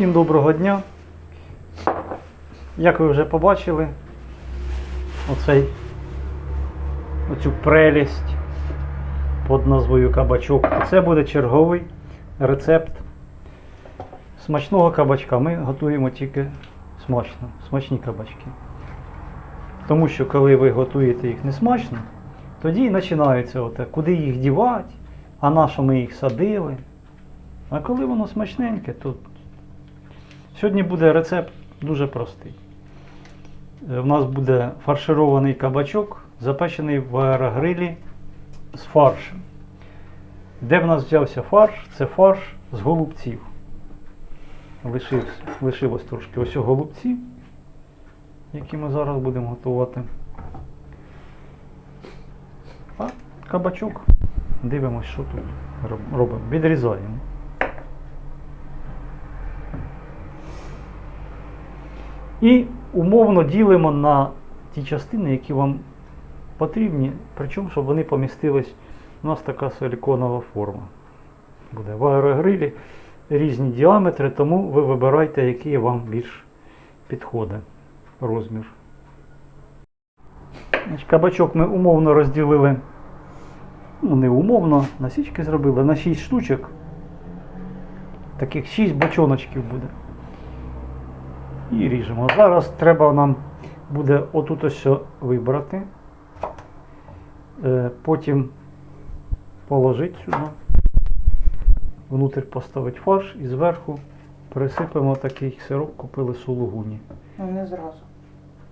доброго дня. Як ви вже побачили, оцей, оцю прелість під назвою кабачок. Це буде черговий рецепт смачного кабачка. Ми готуємо тільки смачно, смачні кабачки. Тому що коли ви готуєте їх не смачно, тоді і починається оте, куди їх дівати, а на що ми їх садили. А коли воно смачненьке, то сьогодні буде рецепт дуже простий. Е, В нас буде фарширований кабачок, запечений в аерогрилі з фаршем. Де в нас взявся фарш? Це фарш з голубців. Лишився, лишилось трошки ось голубці, які ми зараз будемо готувати. А кабачок. Дивимось, що тут робимо. Відрізаємо. І умовно ділимо на ті частини, які вам потрібні, причому, щоб вони помістились. У нас така силіконова форма. Буде в аерогрилі різні діаметри, тому ви вибирайте, який вам більш підходить розмір. Кабачок ми умовно розділили, ну не умовно, насічки зробили на 6 штучок. Таких 6 бочоночків буде. І ріжемо. Зараз треба нам буде отут ось вибрати. Е, Потім положити сюди. Внутрь поставити фарш і зверху присипемо такий сироп, купили сулугуні. Ну, не зразу.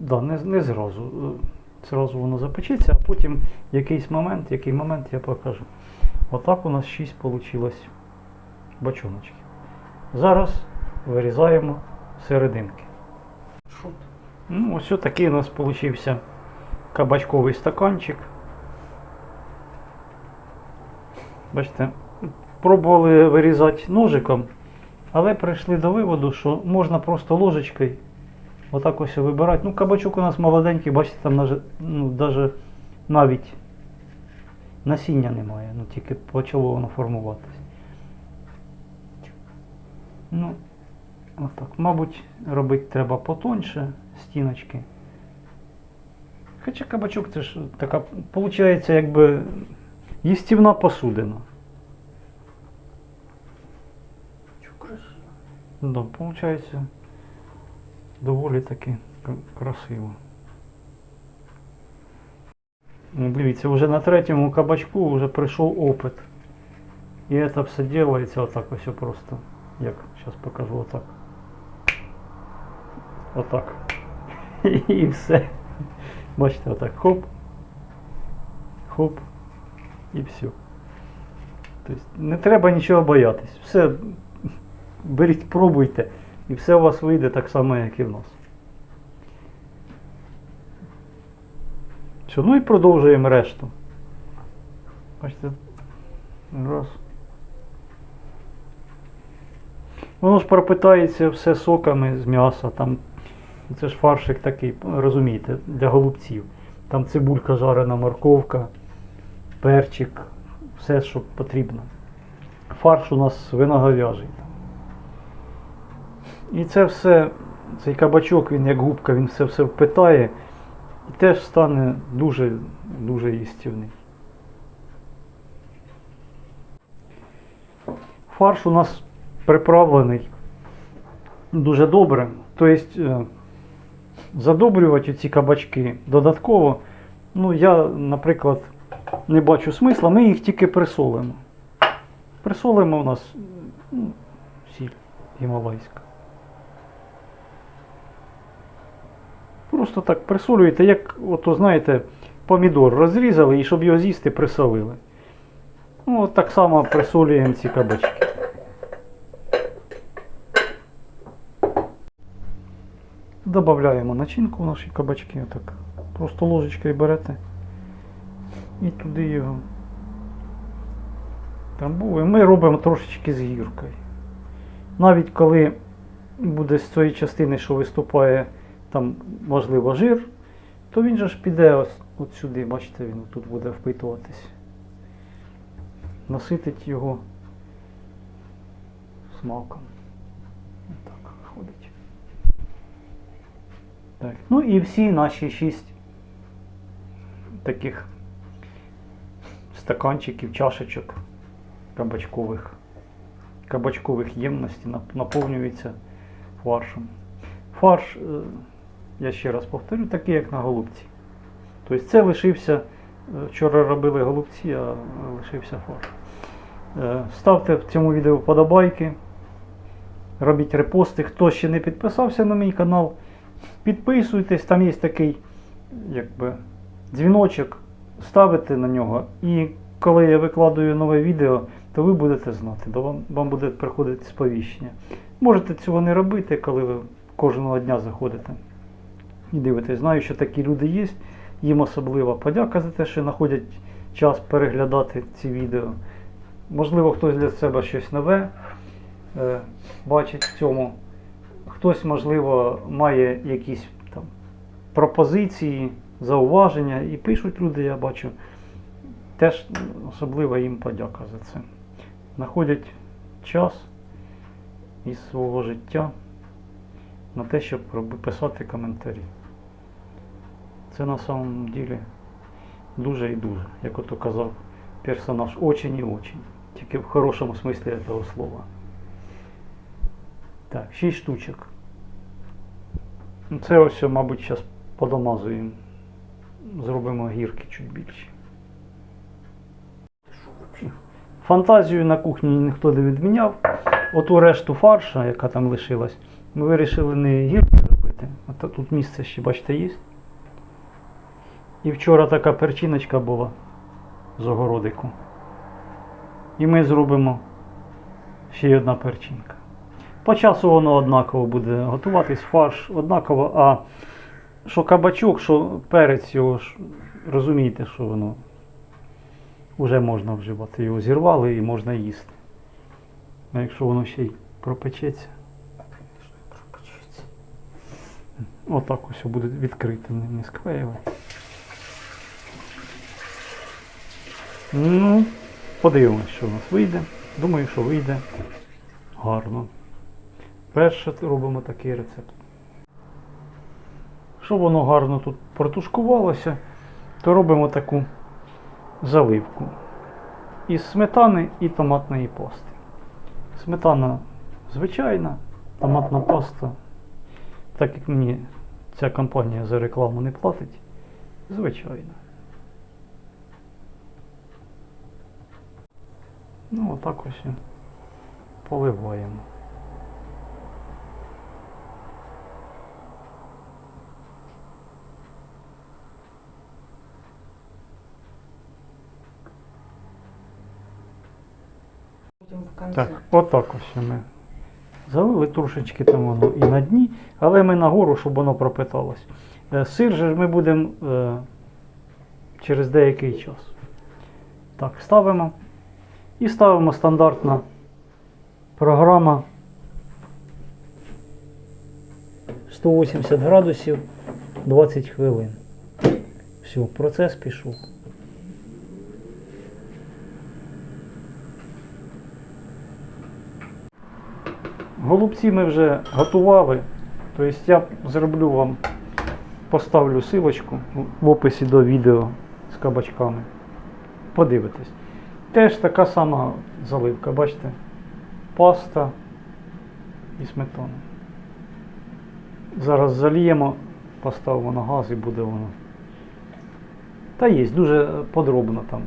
Да, не, не зразу. Е, Зразу воно запечеться, а потім якийсь момент, який момент я покажу. Отак у нас 6 вийшло бочоночків. Зараз вирізаємо серединки. Ну, ось такий у нас получився кабачковий стаканчик. Бачите, пробували вирізати ножиком, але прийшли до виводу, що можна просто ложечкою отак ось вибирати. Ну, кабачок у нас молоденький, бачите, там ну, навіть насіння немає, ну тільки почало воно формуватись. Ну, отак. Мабуть, робити треба потоньше стіночки. Хоча кабачок це ж така, виходить, якби їстівна посудина. Да, виходить доволі таки красиво. Ну, Дивіться, вже на третьому кабачку вже прийшов опит. І це все робиться отак ось просто. Як зараз покажу отак. Отак. І все. Бачите, отак. Хоп. Хоп. І все. Тобто не треба нічого боятись. Все беріть, пробуйте. І все у вас вийде так само, як і в нас. Все, ну і продовжуємо решту. Бачите. Раз. Воно ж пропитається все соками з м'яса. Там, це ж фаршик такий, розумієте, для голубців. Там цибулька жарена, морковка, перчик, все, що потрібно. Фарш у нас свиноговяжий. І це все, цей кабачок, він як губка, він все все впитає і теж стане дуже дуже їстівний. Фарш у нас приправлений дуже добре. Тобто е, задобрювати ці кабачки додатково, ну я, наприклад, не бачу смисла, ми їх тільки присолимо. Присолимо у нас ну, сіль гімалайська. Просто так присолюєте, як, ото, знаєте, помідор розрізали і щоб його з'їсти, присолили. Ну, от так само присолюємо ці кабачки. Добавляємо начинку в наші кабачки. Отак. Просто ложечкою берете і туди його. І ми робимо трошечки з гіркою. Навіть коли буде з цієї частини, що виступає там, можливо, жир, то він же ж піде ось от сюди, бачите, він тут буде впитуватись. Наситить його смаком. Отак. Так. Ну і всі наші шість таких стаканчиків, чашечок кабачкових, кабачкових ємностей наповнюються фаршем. Фарш, е, я ще раз повторю, такий, як на голубці. Тобто це лишився, е, вчора робили голубці, а лишився фарш. Е, Ставте в цьому відео вподобайки, робіть репости. Хто ще не підписався на мій канал, підписуйтесь, там є такий якби, дзвіночок, ставите на нього. І коли я викладаю нове відео, то ви будете знати, то вам, вам буде приходити сповіщення. Можете цього не робити, коли ви кожного дня заходите і дивитесь. Знаю, що такі люди є. Їм особлива подяка за те, що знаходять час переглядати ці відео. Можливо, хтось для себе щось нове е, бачить в цьому. Хтось, можливо, має якісь там пропозиції, зауваження і пишуть люди, я бачу. Теж особлива їм подяка за це. Знаходять час із свого життя на те, щоб писати коментарі. Це на самом ділі дуже і дуже, як ото казав персонаж, очень і очень. Тільки в хорошому смислі цього слова. Так, 6 штучок. Ну, Це ось, мабуть, зараз подомазуємо. Зробимо гірки чуть вообще? Фантазію на кухні ніхто не відміняв. Оту решту фарша, яка там лишилась, ми вирішили не гірки робити. А тут місце ще, бачите, є. І вчора така перчиночка була з огородику. І ми зробимо ще одна перчинка. По часу воно однаково буде готуватись, фарш однаково, а що кабачок, що перець його розумієте, що воно вже можна вживати. Його зірвали і можна їсти. А якщо воно ще й пропечеться, пропечеться. отак ось буде відкрите, не, не склеювати. Ну, подивимось, що у нас вийде. Думаю, що вийде гарно. Перше робимо такий рецепт. Щоб воно гарно тут протушкувалося, то робимо таку заливку із сметани і томатної пасти. Сметана звичайна, томатна паста, так як мені ця компанія за рекламу не платить, звичайна. Ну, отак ось і поливаємо. Будем в конце. Так, отак ось ми залили трошечки там воно і на дні, але ми нагору, щоб воно пропиталось. Е, Сир же ми будемо е, через деякий час. Так, ставимо. І ставимо стандартна програма 180 градусів 20 хвилин. Все, процес пішов. Голубці ми вже готували. Тобто я зроблю вам, поставлю силочку в описі до відео з кабачками. Подивитесь. Теж така сама заливка, бачите? Паста і сметана. Зараз заліємо, поставимо на газ і буде воно. Та є, дуже подробно там.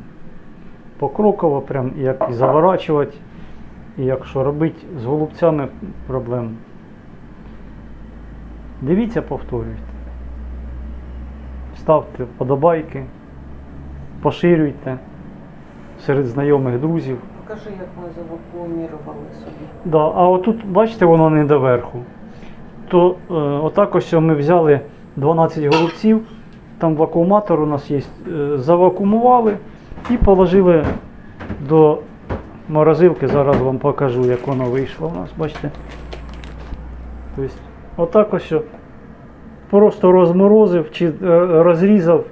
Покроково, прям як і заворачувати. І якщо робити з голубцями проблем. Дивіться, повторюйте. Ставте вподобайки, поширюйте серед знайомих друзів. Покажи, як ми завакуумірували собі. Да, а отут, бачите, воно не доверху. То е, отак ось ми взяли 12 голубців, там вакууматор у нас є, е, завакуумували і положили до морозилки. Зараз вам покажу, як воно вийшло у нас, бачите. Тобто, отак ось просто розморозив чи е, розрізав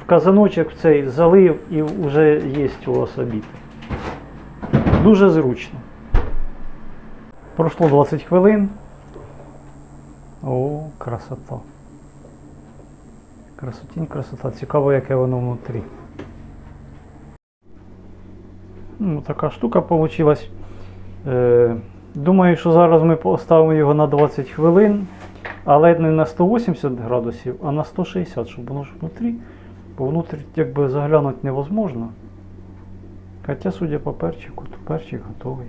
в казаночок цей, залив і вже є у вас обід. Дуже зручно. Пройшло 20 хвилин. О, красота. Красотінь, красота. Цікаво, яке воно внутрі. Ну, така штука вийшла. Е, думаю, що зараз ми поставимо його на 20 хвилин, але не на 180 градусів, а на 160, щоб воно ж внутрі. Бо внутрі якби заглянути невозможно. Хоча, судя по перчику, то перчик готовий.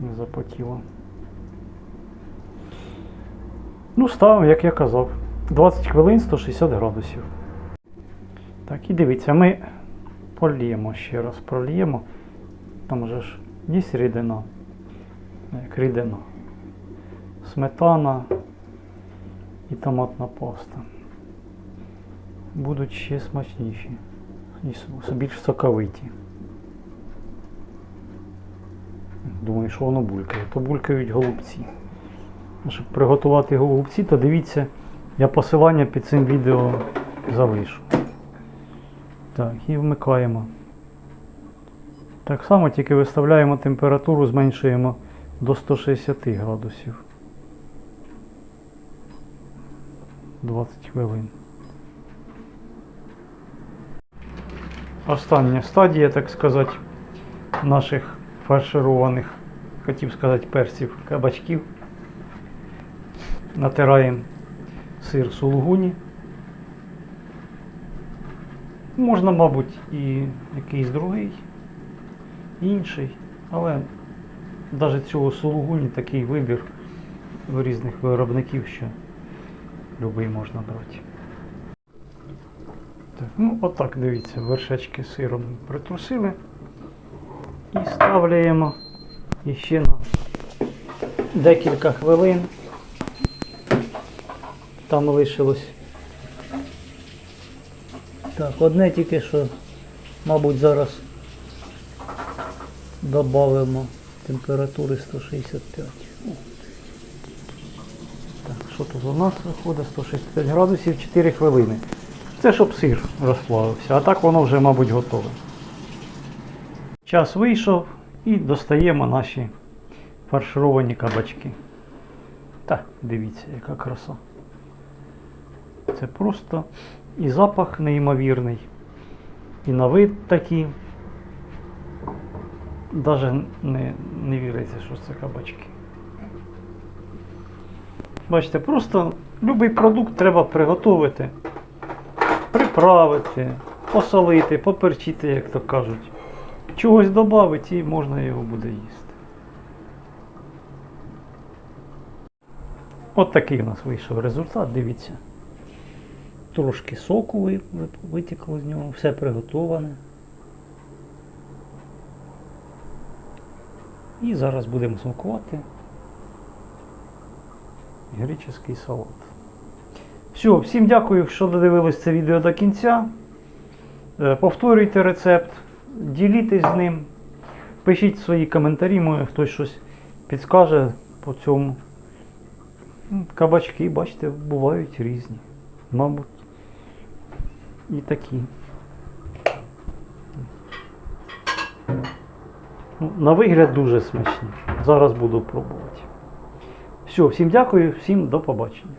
Не запотіло. Ну, ставимо, як я казав. 20 хвилин 160 градусів. Так, і дивіться, ми поліємо ще раз, проліємо. Там же ж є рідина. Як рідина. Сметана і томатна паста. Будуть ще смачніші. І більш соковиті. Думаю, що воно булькає. То булькають голубці. Щоб приготувати голубці, то дивіться, я посилання під цим відео залишу. Так, і вмикаємо. Так само тільки виставляємо температуру, зменшуємо до 160 градусів. 20 хвилин. Остання стадія, так сказати, наших фаршированих, хотів сказати, перців, кабачків. Натираємо сир сулугуні. Можна, мабуть, і якийсь другий, інший, але навіть цього сулугуні такий вибір в різних виробників, що любий можна брати. Так, ну отак дивіться, вершечки сиром притрусили і ставляємо іще на декілька хвилин. Там лишилось. Так, одне тільки що, мабуть, зараз додамо температури 165. Так, що тут у нас виходить? 165 градусів 4 хвилини. Це щоб сир розплавився, а так воно вже, мабуть, готове. Час вийшов і достаємо наші фаршировані кабачки. Так, дивіться, яка краса. Це просто і запах неймовірний, і на вид такий. Даже не, не віриться, що це кабачки. Бачите, просто будь-який продукт треба приготувати, приправити, посолити, поперчити, як то кажуть. Чогось додати і можна його буде їсти. От такий у нас вийшов результат, дивіться. Трошки соку ви- ви- з нього, все приготоване. І зараз будемо смакувати греческий салат. Все, всім дякую, що додивились це відео до кінця. Е, Повторюйте рецепт, ділітесь з ним, пишіть свої коментарі, може хтось щось підскаже по цьому. Кабачки, бачите, бувають різні. Мабуть. І такі. Ну, на вигляд дуже смачні. Зараз буду пробувати. Все, всім дякую, всім до побачення.